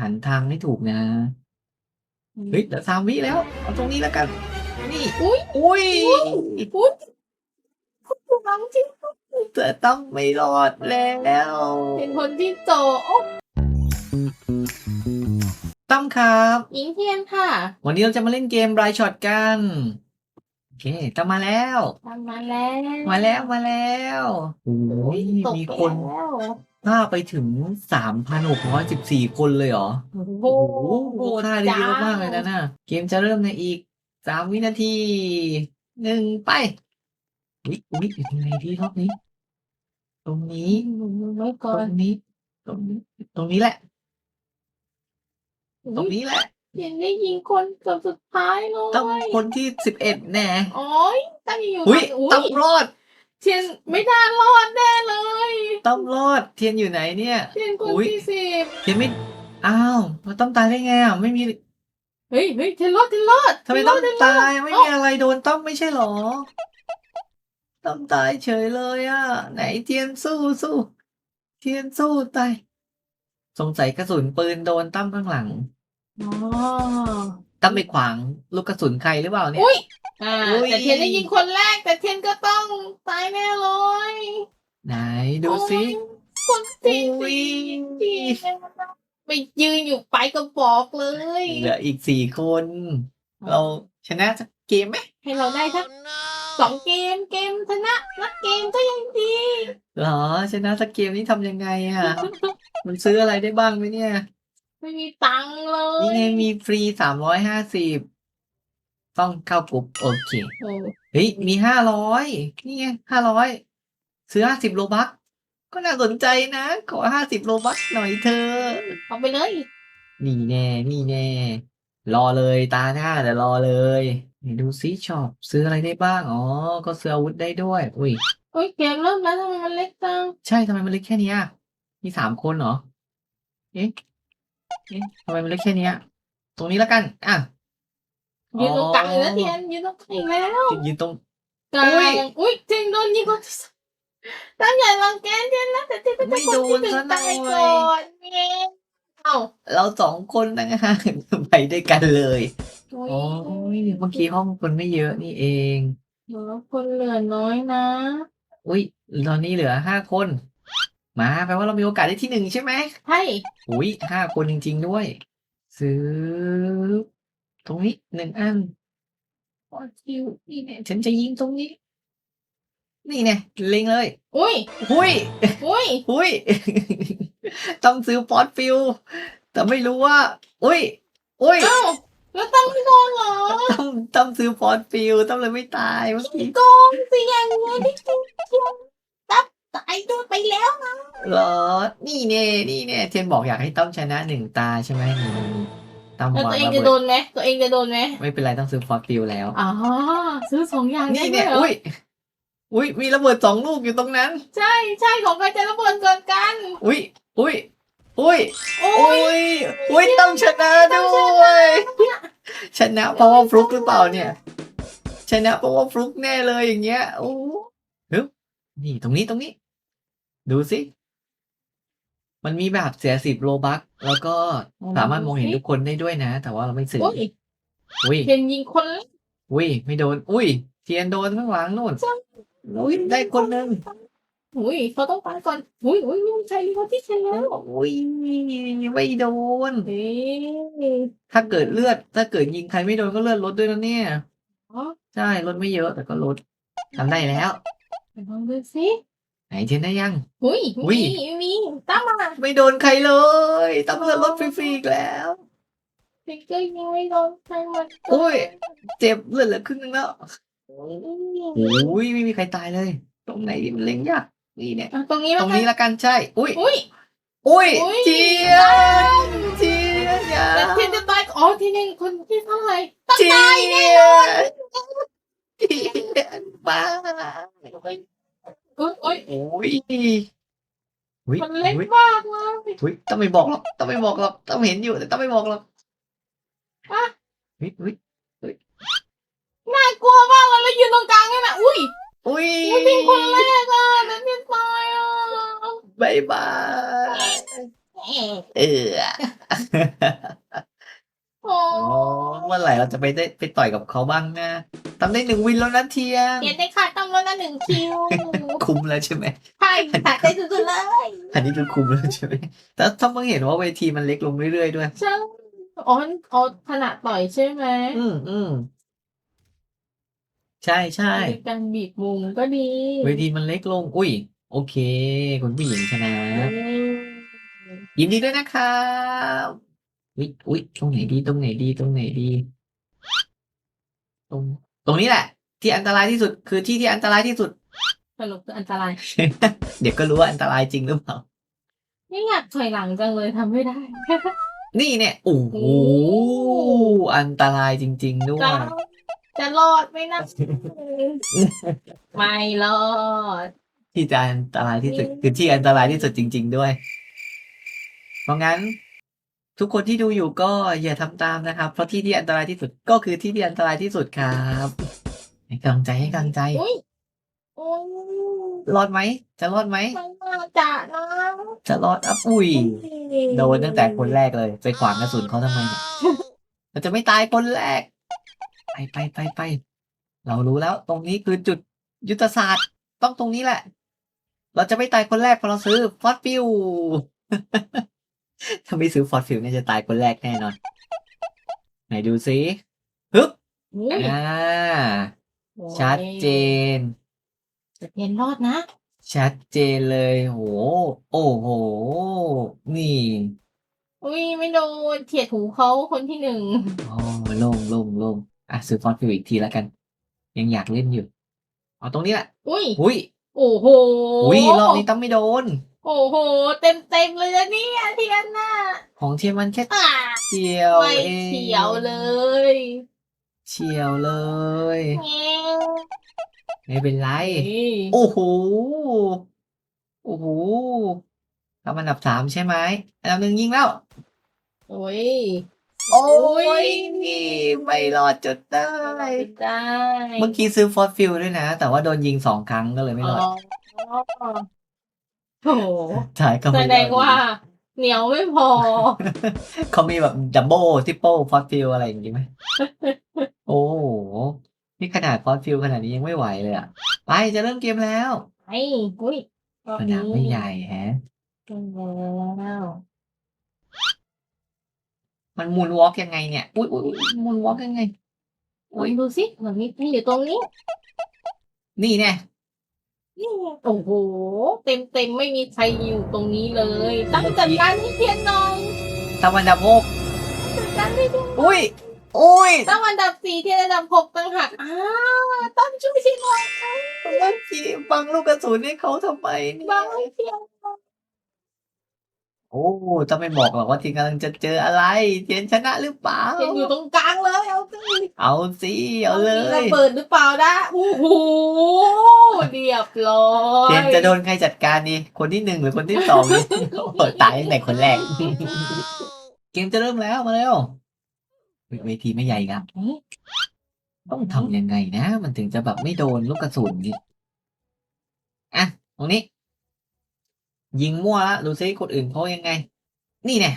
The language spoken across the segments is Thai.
หันทางไม่ถูกนะเฮ้ยเดี๋ยวสามวิแล้วเอาตรงนี้แล้วกัน นี่อุ้ยอุ้ยอุ้ยคุณหวังจริงเธอต้องไม่รอดแล้ว เป็นคนที่โจโอ้ตั้มครับหญิงเทียนค่ะ วันนี้เราจะมาเล่นเกมรายช็อตกันโอเคตั้มมาแล้วทำมาแล้ว มาแล้วมาแล้วโอ้ยตกมีไปคน แล้วฆ่าไปถึงสามพันหกร้อยสิบสี่คนเลยเหรอ โอ้โหโอ้โหฆ่าได้เยอะมากเลยนะน่ะเกมจะเริ่มในอีกสามวินาทีหนึ่งไปวิวิยังไงดีรอบนี้ ตรงนี้ไว้ตก่อรนงนี้ ตรงนี้ ตรงนี้แหละ ตรงนี้แหละเทียนได้ยิงคนเกือบสุดท้ายเลยต้องคนที่สิบเอ็ดแน่ โอ้ยตั้งอยู่อุ้ยอุ้ต้องยรอด เทียนไม่น่ารอดแน่เลย ต้องรอดเทียนอยู่ไหนเนี่ยเทียนคนอุ๊ยที่สิบเทียนไม่อ้าวเราต้องตายได้ไงอะไม่มีเฮ้ยเฮ้ยเทียนรอดเทียนรอดทำไมเทียนรต้ออดงเทียนรอตาดยไม่มีอะไรโดนต้องไม่ใช่หรอต้องตายเฉยเลยอะ ไหนเทียนสู้สู้เทียนสู้ตายสงสัยกระสุนปืนโดนตั้มข้างหลัง อ๋อตั้มไปขวางลูกกระสุนใครหรือเปล่าเนี่ย อุ้ย อ่าอุ๊ยแต่เทียนได้ยิงคนแรก แต่เทียนก็ต้องตายแน่เลยไหนดูสิโอ้ยคนที่อุ๊ยสี่ไปยืนอยู่ไปก็บอกเลย เหลืออีกสี่คน เราชนะสักเกมไหมให้เราได้ทั้งสองเกมเกมชนะนักเกมก็ยังดีเหรอชนะสักเกมนี้ทำยังไงอะ มันซื้ออะไรได้บ้างไหมเนี่ย ไม่มีตังค์เลยนี่ไงมีฟรีสามร้อยห้าสิบ ต้องเข้ากลุ่มโอเคเออเฮ้ย มีห้าร้อยนี่ไงห้าร้อยซื้อห้าสิบโลบัคก็น่าสนใจนะ ขอห้าสิบโลบัคหน่อยเธอะเอาไปเลย นี่แน่ นี่แน่ รอเลยตาหน้าเดี๋ยวรอเลยนี่ดูซิชอบซื้ออะไรได้บ้าง อ๋อ ก็ซื้ออาวุธได้ด้วย อุ้ย โอ้ยเกมเริ่มแล้วทำไมมันเล็กจังใช่ทำไมมันเล็กแค่เนี้ยมีสามคนเหรอ เอ๊ะ เอ๊ะทำไมมันเล็กแค่เนี้ย ตรงนี้แล้วกัน อะ ยืนตรงกลางเลยนะเทียนยืนตรงกลางอีกแล้วยืนตรงกลางอุ๊ยอุ้ยเทียนโดนยิงคนที่สองตั้งใหญ่รังแกเทียนแล้วแต่เทียนก็ไม่จะคนโดที่นหนึ่งซะหน่อยตายก่อนเนี่ยเอ้าเราสองคนนะฮะไปด้วยกันเลยโอ้โอ้ยเมื่อกี้ห้องคนไม่เยอะนี่เองเหลือคนเหลือน้อยนะ อุ้ยตอนนี้เหลือห้าคน มาแปลว่าเรามีโอกาสได้ที่หนึ่งใช่ไหมใช่อุ้ยห้าคนจริง ๆ ด้วยซื้อ ตรงนี้หนึ่งอันโอ้คิวนี่เนี่ยฉันจะยิงตรงนี้ นี่เนี่ยเล็งเลย อุ้ย หุยอุ้ย หุย ต้องซื้อฟอสฟิลแต่ไม่รู้ว่า อุ้ย อุ้ย เอ้า แล้วตั้งไม่โดนเหรอต้องต้องซื้อฟอสฟิลต้องเลยไม่ตายเมื่อกี้โกงเสียงเงินที่จริงตับตายโดนไปแล้วนะเหรอ นี่เน่นี่เน่เทียนบอกอยากให้ต้อมชนะหนึ่งตาใช่ไหมนี่ ต้อมแล้ววางตัวเองระจะเบิโดดนไหมตัวเองจะโดนไหมไม่เป็นไรต้องซื้อฟอสฟิลแล้วอ๋อซื้อสองอย่างได้นี่ด้วเนี่ยยเหรออุ้ยอุ้ยมีระเบิดสองลูกอยู่ตรงนั้น ใช่ใช่ของใครจะระเบิดก่อนกันอุ้ยอุ้ยอุ้ยโอ้อุ้ยยอุ้ยต้องชนะด้วย ชนะเพราะว่าฟลุกหรือเปล่าเนี่ย ชนะเพราะว่าฟลุกแน่เลยอย่างเงี้ยโอ้ฮึบนี่ตรงนี้ตรงนี้ ดูสิ มันมีแบบเสียสิบโลบัคแล้วก็สามารถมองเห็นทุกคนได้ด้วยนะ แต่ว่าเราไม่ซื้อโอ้ยอุ้ยเห็นยิงคนแรกอุ้ยไม่โดน อุ้ยเทียนโดนข้างหลังนู่นอุ้ยได้คนหนึ่งอุ้ยเขาต้องตายก่อนอุ้ยอุ้ยอุ้ยใช่คนที่ชนะอุ้ยไม่โดนเฮ้ยถ้าเกิดเลือด ถ้าเกิดยิงใครไม่โดนก็เลือดลดด้วยนะเนี่ยอ๋อใช่ลดไม่เยอะแต่ก็ลดทำได้แล้วไปลองดูสิ ไหนเทียนได้ยัง อุ้ยอุ๊ยมีมีตั้งมาไม่โดนใครเลยต้องเลือดลดฟรีๆอีกแล้วสิงเกอร์ยังไม่โดนใครมันอุ้ย เจ็บเลือดเหลือครึ่งนึงแล้วอุ้ยอุ้ยไม่มีใครตายเลย ตรงไหนที่มันเล็งยากนี่เนี่ยอะตรงนี้ตแล้รวงกันนี้ละกันใช่ อุ้ยอุ้ย อุ้ยอุ๊ยเทียนเทียนอย่าแล้วเทียนจะตายอ๋อที่หนึ่งคนที่เท่าไหร่ต้องเทียตายนแน่เทียนบ้า อุ้ยอุ้ยโอ้ยอุ้ยมันเล็กอุ้ยมากเลยอุ้ยต้องไม่บอกหรอกต้องไม่บอกหรอกต้องเห็นอยู่แต่ต้องไม่บอกหรอกอะอุ้ยอุ้ยน่ากลัวมากเลยแล้วยืนตรงกลางนี่นะอุ้ยอุ้ยอุ้ยเป็นคนแรกอะแล้วเนี่ยตายอะบายบายเออโอ้ โอ้เมื่อไหร่เราจะไปได้ไปต่อยกับเขาบ้างนะ ทำได้หนึ่งวินแล้วนะเทียนเขียนได้ค่ะต้องแล้วนะหนึ่งคิวคุ้มแล้วใช่ไหไหมใช่ค่ะได้สุดๆเลย อันนี้คือคุ้มแล้วใช่ไหมแต่ถ้าเพิ่งเห็นว่าเวทีมันเล็กลงเรื่อยๆด้วยใช่อ๋ออ๋อขนาดต่อยใช่ไหมอืมอืมใช่ใช่มีการบีบมุมก็ดี เวทีมันเล็กลง อุ้ย โอเคคุณผู้หญิงชนะอืมยินดีด้วยนะครับอุ้ยอุ้ยตรงไหนดีตรงไหนดีตรงไหนดี ตรง ตรงนี้แหละ ที่อันตรายที่สุดคือที่ที่อันตรายที่สุด สรุปคืออันตราย เดี๋ยวก็รู้ว่าอันตรายจริงหรือเปล่า ไม่อยากถอยหลังจังเลยทำไม่ได้ นี่เนี่ยโอ้โหโอ้อันตรายจริง ๆ ด้วย จะจะรอดไหมนะ ไม่รอด ที่จะอันตรายที่สุดคือที่อันตรายที่สุดจริง ๆ ด้วย เพราะงั้น ทุกคนที่ดูอยู่ก็อย่าทำตามนะครับ เพราะที่ที่อันตรายที่สุดก็คือที่ที่อันตรายที่สุดครับให้กำลังใจให้กำลังใจ อุ้ยโอ้ยรอดไหม จะรอดไหมมันน่าจะนะจะรอดอะอุ้ย โดนตั้งแต่คนแรกเลย ไปขวางกระสุนเขาทำไมเนี่ยเราจะไม่ตายคนแรก ไปไปไปไป เรารู้แล้ว ตรงนี้คือจุดยุทธศาสตร์ ต้องตรงนี้แหละ เราจะไม่ตายคนแรกเพราะเราซื้อฟอสฟิล ถ้าไม่ซื้อฟอสฟิลเนี่ยจะตายคนแรกแน่นอน ไหนดูซิฮึบอุ้ยอ่าชัดเจน จะเรียนรอดนะ ชัดเจนเลยโหโอ้โห นี่ อุ้ยไม่โดนเฉียดหูเขาคนที่หนึ่งอ๋อโล่งโล่งโล่งอะซื้อฟอสฟิลอีกทีแล้วกัน ยังอยากเล่นอยู่ เอาตรงนี้แหละอุ้ยอุ้ยโอ้โหอุ้ยรอบนี้ต้องไม่โดน โอ้โห เต็มเต็มๆเลยนะเนี่ยเทียนน่ะของเทียมมันแค่อ่าเฉียวไม่เองเฉียวเลยเฉียวเลย แง่ไม่เป็นไร นี่โอ้โห โอ้โหทำอันดับสามใช่ไหมอันดับหนึ่งยิงแล้ว โอ้ย โอ้ยยไม่รอดจนได้ ได้เมื่อกี้ซื้อฟอสฟิลด้วยนะ แต่ว่าโดนยิงสองครั้งก็เลยไม่รอดโอ้ โหใช่ก็แสไม่รอดงว่า เหนียวไม่พอ เขามีแบบดับเบิลทิปเปิลฟอสฟิลอะไรอย่างงี้ไหมโอ้โหนี่ขนาดฟอสฟิลขนาดนี้ยังไม่ไหวเลยอะ ไปจะเริ่มเกมแล้วไอ้อุ้ยรอบสนามไม่ใหญ่แฮะแล้วมันมูนวอล์กยังไงเนี่ย อุ้ยอุ้ยมูนวอล์กยังไงลองดูสิเหมือนมีมีอยู่ตรงนี้ นี่แน่นี่ไง โอ้โห เต็มเต็มๆไม่มีใครอยู่ตรงนี้เลย ตั้งจัดการให้เทียนหน่อยตะวันดับหกจัดการให้เทียนอุ้ยอุ้ยตั้งอันดับสี่เทียนอันดับหกต่างหากอ้าวต้องช่วยเทียนหน่อยค่ะเมื่อกี้บังลูกกระสุนให้เขาทำไมเนี่ยบังให้เทียน โอ้จะไม่บอกหรอกว่าทีมกำลังจะเจออะไรเทียนชนะหรือเปล่าเทียนอยู่ตรงกลางเลยเอาสิเอาสิเอาเลระย เบิดหรือเปล่านะโอ้โหเรียบร้อยเทียนจะโดนใครจัดการดีคนที่หนึ่งหรือคนที่สองดีโอ้โหตายตั้งแต่คนแรก เกมจะเริ่มแล้วมาแล้วเฮ้ยเวทีไม่ใหญ่ครับ ต้องทำยังไงนะ มันถึงจะแบบไม่โดนลูกกระสุนนี่อะ ตรงนี้ ยิงมั่วละดูซิคนอื่นเขายังไง นี่เนี่ย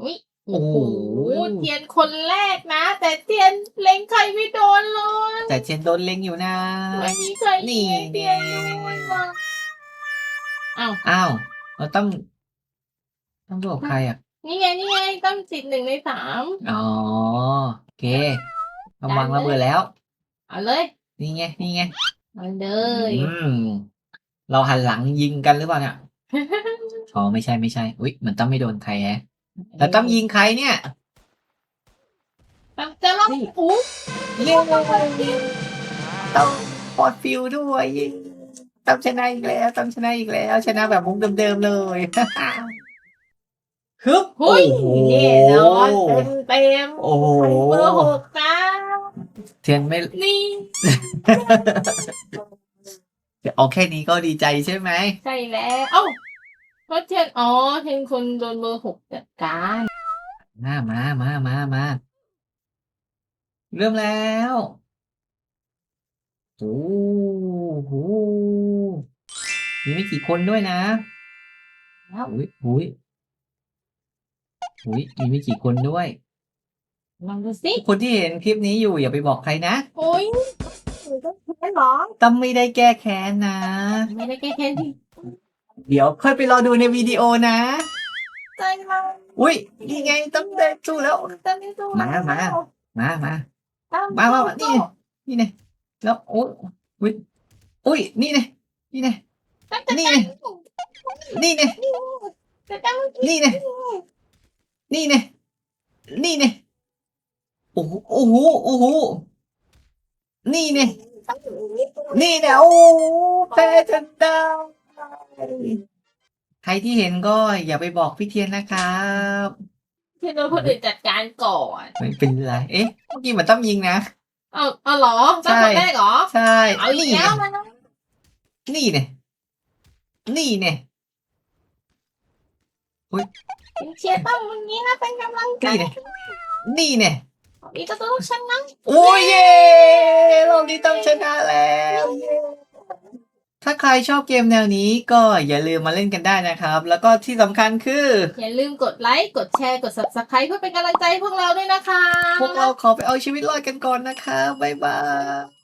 อุ๊ยโอ้โอ้โหโหเทียนคนแรกนะ แต่เทียนเล็งใครไม่โดนเลยแต่เชนโดนเล็งอยู่นะไม่มีใครนี่ยิงเทียนเลยว่ะอ้าวอ้าวเราต้อง ต้องดูกับใครอะ นี่ไงนี่ไงต้องสิทธิ์หนึ่งในสามอ๋อโอเคกำลังระเบิดแล้ว เอาเลยนี่ไงนี่ไงเอาเลย อืม เราหันหลังยิงกันหรือเปล่าเนี่ย อ๋อไม่ใช่ไม่ใช่ อุ้ยเหมือนตั้มไม่โดนใครแฮะแต่ตั้มยิงใครเนี่ยตั้มจะลองอู้เย้ตั้มปอดฟิวด้วยตั้มชนะอีกแล้วตั้มชนะอีกแล้ว ชนะแบบมุกเดิมๆเลยฮึบหุยโอ้โหแน่นอนเต็มเต็มโอ้โหเบอร์หกนะเทียนไม่นี่ เอาแค่นี้ก็ดีใจใช่ไหม ใช่แล้ว เอ้าเพราะเทียนอ๋อเทียนคนโดนเบอร์หกจัดการมามามามามาเริ่มแล้วโอ้โหมีไม่กี่คนด้วยนะแล้วอุ้ยอุ้ยอุ้ยมีไม่กี่คนด้วย ลองดูสิคนที่เห็นคลิปนี้อยู่อย่าไปบอกใครนะ โอ้ย หนูต้องแค้นเหรอต้องไม่ได้แก้แค้นนะ ไม่ได้แก้แค้นที่เดี๋ยวค่อยไปรอดูในวิดีโอนะ ใจเราอุ้ยนี่ไงต้องได้สู้แล้วจะไม่ดูมามา มามาตามมามามานี่นี่ไงแล้วโอ้ยอุ้ยอุ้ยนี่ไงนี่ไงนี่ไงนี่ไงจะต้องนี่ไงนี่ไงนี่ไงโอ้โหโอ้โหโอ้โหนี่ไง นี่ไงโอ้แพ้จนได้ใครที่เห็นก็อย่าไปบอกพี่เทียนนะครับที่โดนคนอื่นจัดการก่อนไม่เป็นไรเอ๊ะเมื่อกี้มันต้องยิงนะเอาเอาเหรอตั้งคนแรกเหรอใช่เอาอีกนี่แล้ไงวมันนะนี่เนี่ยนี่เนี่ยเชียร์ต้องอย่างนี้นะเป็นกำลังใจนี่เนี่ย นี่เนี่ยนี่ก็ต้องชนะโอ้ยเย้รอบนี้ต้องชนะแล้ว ถ้าใครชอบเกมแนวนี้ก็อย่าลืมมาเล่นกันได้นะครับ แล้วก็ที่สำคัญคือ อย่าลืมกดไลค์ กดแชร์ กด subscribe เพื่อเป็นกำลังใจให้พวกเราด้วยนะคะ พวกเราขอไปเอาชีวิตรอดกันก่อนนะครับบ๊ายบาย